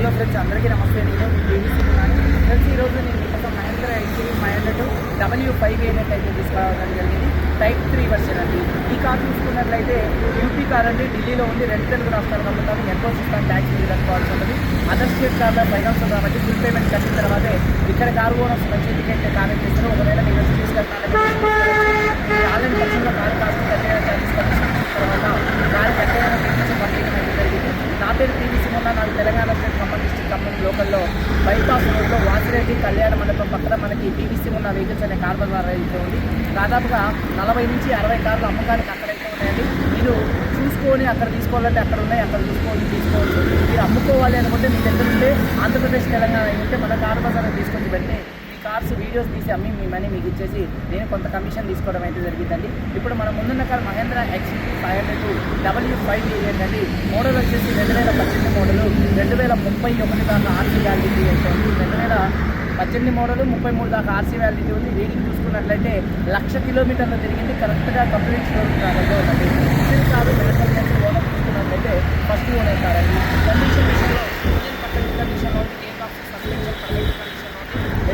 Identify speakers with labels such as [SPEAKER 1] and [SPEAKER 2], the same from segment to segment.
[SPEAKER 1] Hello friends అందరికీ నమస్తే. నేను బీబీసీ ఫ్రెండ్స్ ఈరోజు నేను ఒక Mahindra XUV Mahindra hundred W five variant అయితే తీసుకురావడం జరిగింది. టైప్ త్రీ వర్షన్ అండి ఈ కార్ చూసుకున్నట్లయితే యూపీ కార్ అండి. ఢిల్లీలో ఉంది. రెండు తెలుగు రాష్ట్రాలు అమ్ముతాను ఎక్కువ సిస్టమ్ ట్యాక్స్ మీద కట్టుకోవాల్సి ఉంటుంది. అదర్ స్టేట్ కార్లో ఫైనాన్స్ కాబట్టి ఫుల్ పేమెంట్ కట్టిన తర్వాతే ఇక్కడ కార్ ఓనర్స్ మంచి టికెట్ కామెంట్ చేస్తారు ఒకవేళ డిస్టిక్ బైపాస్ రోడ్లో వాసిరెడ్డి కళ్యాణ మండపం పక్కన మనకి బీబీసీ ఉన్న వెహికల్స్ అనే కార్బన్ బజార్ అయితే ఉంది. దాదాపుగా నలభై నుంచి అరవై కార్లు అమ్మకానికి అక్కడైతే ఉన్నాయండి. మీరు చూసుకొని అక్కడ తీసుకోవాలంటే అక్కడ ఉన్నాయి అక్కడ చూసుకొని తీసుకోవచ్చు. మీరు అమ్ముకోవాలి అనుకుంటే మీ దగ్గర ఉంటే ఆంధ్రప్రదేశ్ తెలంగాణ ఉంటే మన కార్ బజార్ తీసుకొచ్చి పెడితే కార్స్ వీడియోస్ తీసి అమ్మి మీ మనీ మీకు ఇచ్చేసి నేను కొంత కమిషన్ తీసుకోవడం అయితే జరిగిందండి. ఇప్పుడు మన ముందున్న car Mahindra XP five hundred W five variant అండి మోడల్ వచ్చేసి రెండు వేల పద్దెనిమిది మోడల్ రెండు వేల ముప్పై ఒకటి దాకా ఆర్సీ వ్యాలిటీ అయితే ఉంది. రెండు వేల పద్దెనిమిది మోడల్ ముప్పై మూడు దాకా ఆర్సీ వ్యాలిటీ ఉంది. రీడింగ్ చూసుకున్నట్లయితే లక్ష కిలోమీటర్లు తిరిగింది. కరెక్ట్గా కంప్లీట్ స్టోర్ ట్రావెల్లో ఉన్నది. ఇంజిన్ మెడికల్ నెక్స్ట్ ఓనర్ చూసుకున్నట్లయితే ఫస్ట్ ఓనర్ కార్ కండిషన్ విషయంలో ఇంజిన్ పక్కన కండిషన్లో టేక్ సస్పెన్షన్ పర్ఫెక్ట్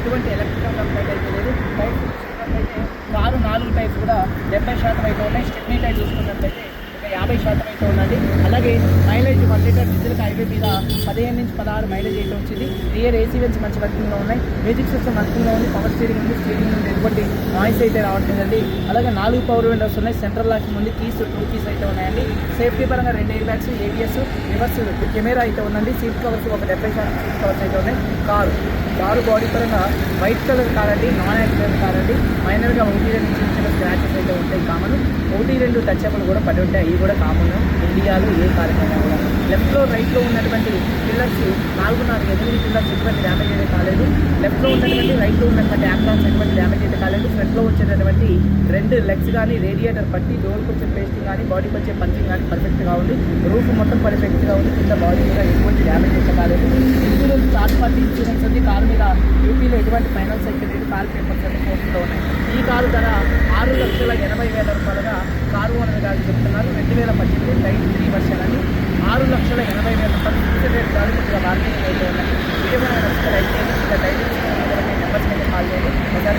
[SPEAKER 1] ఎటువంటి ఎలక్ట్రికల్ కంప్లైంట్ అయితే లేదు. టైర్స్ చూసుకున్నట్లయితే కారు నాలుగు టైర్స్ కూడా డెబ్బై శాతం అయితే ఉన్నాయి. స్టెప్నీ టైర్ చూసుకున్నట్లయితే ఒక యాభై శాతం అయితే ఉందండి. అలాగే mileage one litre diesel highway మీద పదిహేను నుంచి పదహారు మైలేజ్ అయితే వచ్చింది. రియర్ ఏసీ వెన్స్ మంచి వర్కింగ్లో ఉన్నాయి. మ్యూజిక్ సిస్టమ్ వర్కింగ్లో ఉంది. పవర్ స్టీరింగ్ ఉంది. స్టీరింగ్ ఉంది. ఎటువంటి నాయిస్ అయితే రావట్లేదండి అలాగే నాలుగు పవర్ విండోస్ ఉన్నాయి. సెంట్రల్ లాకింగ్ ఉంది. కీస్ టూ కీస్ అయితే ఉన్నాయండి. సేఫ్టీ పరంగా రెండు air bags ABS reverse camera అయితే ఉందండి. సీట్ కవర్స్ ఒక డెబ్బై శాతం సీట్ కవర్స్ అయితే ఉన్నాయి. కారు. కారు బాడీ పరంగా వైట్ కలర్ కార్ అండి. నాన్ యాక్సిడెంట్ కార్ అండి. మైనర్గా ఒకటి రెండు చిన్న చిన్న స్క్రాచెస్ అయితే ఉంటాయి. కామన్. ఒకటి రెండు టచ్అప్లు కూడా పడి ఉంటాయి. అవి కూడా కామన్ ఇండియాలో ఏ కార్యక్రమం కూడా లెఫ్ట్లో రైట్లో ఉన్నటువంటి పిల్లర్స్ నాలుగున్నర ఎనిమిది పిల్లర్స్ ఎటువంటి డ్యామేజ్ అయితే కాలేదు. లెఫ్ట్లో ఉన్నటువంటి రైట్లో ఉన్నటువంటి యాక్లాన్స్ ఎటువంటి డ్యామేజ్ అయితే కాలేదు. ఫ్రంట్లో వచ్చేటటువంటి రెండు లెగ్స్ కానీ రేడియేటర్ పట్టి డోర్కి వచ్చే పేస్టింగ్ కానీ బాడీకి వచ్చే పంచింగ్ కానీ పర్ఫెక్ట్గా ఉంది. రూఫ్ మొత్తం పర్ఫెక్ట్గా ఉంది. కింద బాడీ కూడా ఎటువంటి డ్యామేజ్ అయితే కాలేదు. ఇన్సూరెన్స్ థర్డ్ పార్టీ ఇన్సూరెన్స్ ఉంది. కారు మీద యూపీలో ఎటువంటి ఫైనాన్స్ అయితే లేదు కార్ పేపర్స్ అన్ని కోర్సులో ఉన్నాయి. ఈ కారు ధర ఆరు లక్షల ఎనభై వేల రూపాయలుగా కారు ఓనర్ గారు చెప్తున్నారు రెండు వేల పద్దెనిమిది టైప్ త్రీ వర్షన్ అని ఆరు లక్షల ఎనభై వేల రూపాయలు ఫిక్స్డ్ రేట్ కాదు కొద్దిగా వీడియో నచ్చితే లైక్ చేయండి ఇంకా నెంబర్స్ మీద కాల్ చేయండి ఒకసారి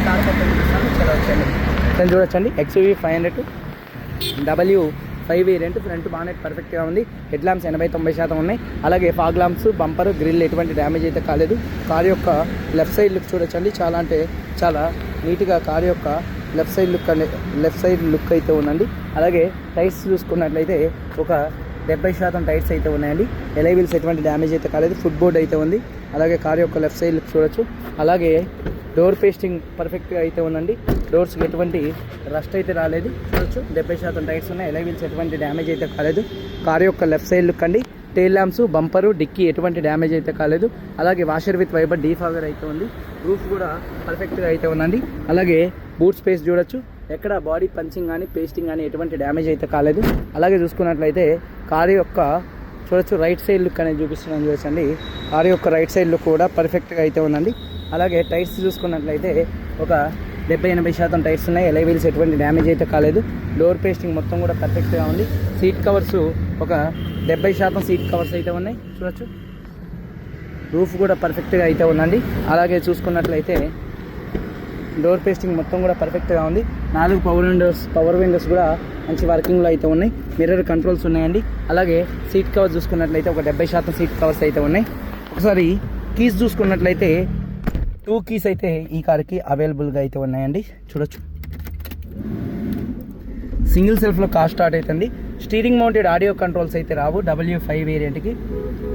[SPEAKER 1] చదవచ్చండి నేను చూడొచ్చండి XUV five hundred W five variant front bonnet పర్ఫెక్ట్గా ఉంది. హెడ్ ల్యాంప్స్ ఎనభై తొంభై శాతం ఉన్నాయి. అలాగే ఫాగ్ ల్యాంప్స్ బంపర్ గ్రిల్ ఎటువంటి డ్యామేజ్ అయితే కాలేదు. కార్ యొక్క లెఫ్ట్ సైడ్ లుక్ చూడొచ్చండి. చాలా అంటే చాలా నీట్గా కార్ యొక్క లెఫ్ట్ సైడ్ లుక్ అనే లెఫ్ట్ సైడ్ లుక్ అయితే ఉందండి. అలాగే టైర్స్ చూసుకున్నట్లయితే ఒక డెబ్బై శాతం టైర్స్ అయితే ఉన్నాయండి. ఎలైవిల్స్ ఎటువంటి డ్యామేజ్ అయితే కాలేదు. ఫుట్ బోర్డ్ అయితే ఉంది. అలాగే కార్ యొక్క లెఫ్ట్ సైడ్ చూడొచ్చు. అలాగే డోర్ పేస్టింగ్ పర్ఫెక్ట్గా అయితే ఉందండి. డోర్స్కి ఎటువంటి రస్ట్ అయితే రాలేదు. చూడొచ్చు. డెబ్బై శాతం టైర్స్ ఉన్నాయి. ఎలైవిల్స్ ఎటువంటి డ్యామేజ్ అయితే కాలేదు. కార్ యొక్క లెఫ్ట్ సైడ్ లుక్ అండి. టెయిల్ ల్యాంప్స్ బంపరు డిక్కీ ఎటువంటి డ్యామేజ్ అయితే కాలేదు. అలాగే వాషర్ విత్ వైబర్ డీఫాగర్ అయితే ఉంది. రూఫ్ కూడా పర్ఫెక్ట్గా అయితే ఉందండి. అలాగే బూట్ స్పేస్ చూడొచ్చు. ఎక్కడ బాడీ పంచింగ్ కానీ పేస్టింగ్ కానీ ఎటువంటి డ్యామేజ్ అయితే కాలేదు. అలాగే చూసుకున్నట్లయితే కారు యొక్క చూడొచ్చు రైట్ సైడ్ లుక్ అనేది చూపిస్తున్నాను చూడొచ్చండి కారు యొక్క రైట్ సైడ్ లుక్ కూడా పర్ఫెక్ట్గా అయితే ఉందండి. అలాగే టైర్స్ చూసుకున్నట్లయితే ఒక డెబ్బై ఎనభై శాతం టైర్స్ ఉన్నాయి. ఎలై వీల్స్ ఎటువంటి డ్యామేజ్ అయితే కాలేదు. డోర్ పేస్టింగ్ మొత్తం కూడా పర్ఫెక్ట్గా ఉంది. సీట్ కవర్స్ ఒక డెబ్బై శాతం సీట్ కవర్స్ అయితే ఉన్నాయి. చూడొచ్చు. రూఫ్ కూడా పర్ఫెక్ట్గా అయితే ఉందండి. అలాగే చూసుకున్నట్లయితే డోర్ పేస్టింగ్ మొత్తం కూడా పర్ఫెక్ట్గా ఉంది. నాలుగు పవర్ విండోస్ పవర్ విండోస్ కూడా మంచి వర్కింగ్లో అయితే ఉన్నాయి. మిర్రర్ కంట్రోల్స్ ఉన్నాయండి. అలాగే సీట్ కవర్స్ చూసుకున్నట్లయితే ఒక డెబ్బై శాతం సీట్ కవర్స్ అయితే ఉన్నాయి. ఒకసారి కీస్ చూసుకున్నట్లయితే టూ కీస్ అయితే ఈ కార్కి అవైలబుల్గా అయితే ఉన్నాయండి. చూడొచ్చు. సింగిల్ సెల్ఫ్లో కార్ స్టార్ట్ అవుతుంది స్టీరింగ్ మౌంటెడ్ ఆడియో కంట్రోల్స్ అయితే రావు. డబ్ల్యూ ఫైవ్ వేరియంట్కి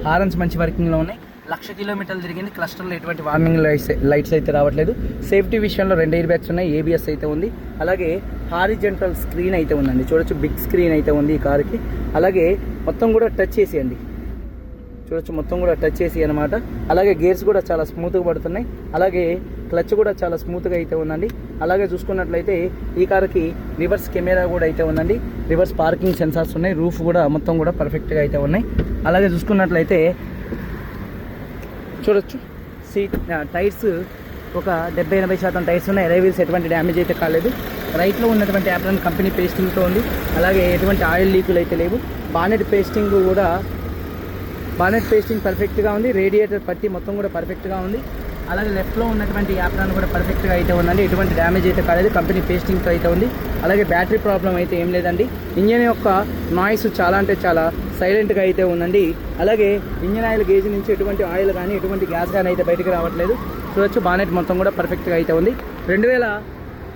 [SPEAKER 1] హారన్స్ మంచి వర్కింగ్లో ఉన్నాయి. లక్ష కిలోమీటర్లు తిరిగింది. క్లస్టర్లో ఎటువంటి వార్నింగ్ లైట్స్ లైట్స్ అయితే రావట్లేదు. సేఫ్టీ విషయంలో రెండు ఎయిర్ బ్యాగ్స్ ఉన్నాయి. ఏబిఎస్ అయితే ఉంది. అలాగే హారిజెంటల్ స్క్రీన్ అయితే ఉందండి. చూడొచ్చు బిగ్ స్క్రీన్ అయితే ఉంది ఈ కారుకి. అలాగే మొత్తం కూడా టచ్ చేసేయండి. చూడొచ్చు మొత్తం కూడా టచ్ చేసి అనమాట అలాగే గేర్స్ కూడా చాలా స్మూత్గా పడుతున్నాయి. అలాగే క్లచ్ కూడా చాలా స్మూత్గా అయితే ఉందండి. అలాగే చూసుకున్నట్లయితే ఈ కార్కి రివర్స్ కెమెరా కూడా అయితే ఉందండి. రివర్స్ పార్కింగ్ సెన్సార్స్ ఉన్నాయి. రూఫ్ కూడా మొత్తం కూడా పర్ఫెక్ట్గా అయితే ఉన్నాయి. అలాగే చూసుకున్నట్లయితే చూడొచ్చు. సీట్ టైర్స్ ఒక డెబ్బై ఎనభై శాతం టైర్స్ ఉన్నాయి. ఎలైవీల్స్ ఎటువంటి డ్యామేజ్ అయితే కాలేదు. రైట్లో ఉన్నటువంటి యాప్లన్ కంపెనీ పేస్టింగ్తో ఉంది. అలాగే ఎటువంటి ఆయిల్ లీకులు అయితే లేవు. బానెట్ పేస్టింగ్ కూడా బానెట్ పేస్టింగ్ పర్ఫెక్ట్గా ఉంది. రేడియేటర్ పట్టి మొత్తం కూడా పర్ఫెక్ట్గా ఉంది. అలాగే లెఫ్ట్లో ఉన్నటువంటి యాప్రాన్ కూడా పర్ఫెక్ట్గా అయితే ఉందండి. ఎటువంటి డ్యామేజ్ అయితే కాలేదు. కంపెనీ పేస్టింగ్తో అయితే ఉంది. అలాగే బ్యాటరీ ప్రాబ్లం అయితే ఏం లేదండి. ఇంజన్ యొక్క నాయిస్ చాలా అంటే చాలా సైలెంట్గా అయితే ఉందండి. అలాగే ఇంజన్ ఆయిల్ గేజ్ నుంచి ఎటువంటి ఆయిల్ కానీ ఎటువంటి గ్యాస్ కానీ అయితే బయటకు రావట్లేదు. చూడొచ్చు. బానెట్ మొత్తం కూడా పర్ఫెక్ట్గా అయితే ఉంది. రెండు వేల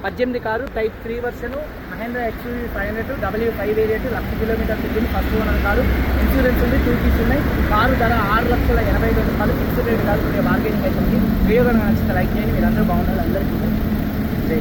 [SPEAKER 1] పద్దెనిమిది car type three version Mahindra XUV five hundred W five variant lakh kilometre తిరిగింది. First owner car. ఇన్సూరెన్స్ ఉంది టూ కీస్ ఉన్నాయి. కారు ధర ఆరు లక్షల ఎనభై ఐదు రూపాయలు. ఫిక్స్డ్ రేట్ కాదు కొద్దిగా బార్గెనింగ్ అయితే ఉంది. వీడియో కనుక నచ్చితే లైక్ చేయండి. మీరందరూ బాగుండాలి. అందరికీ జై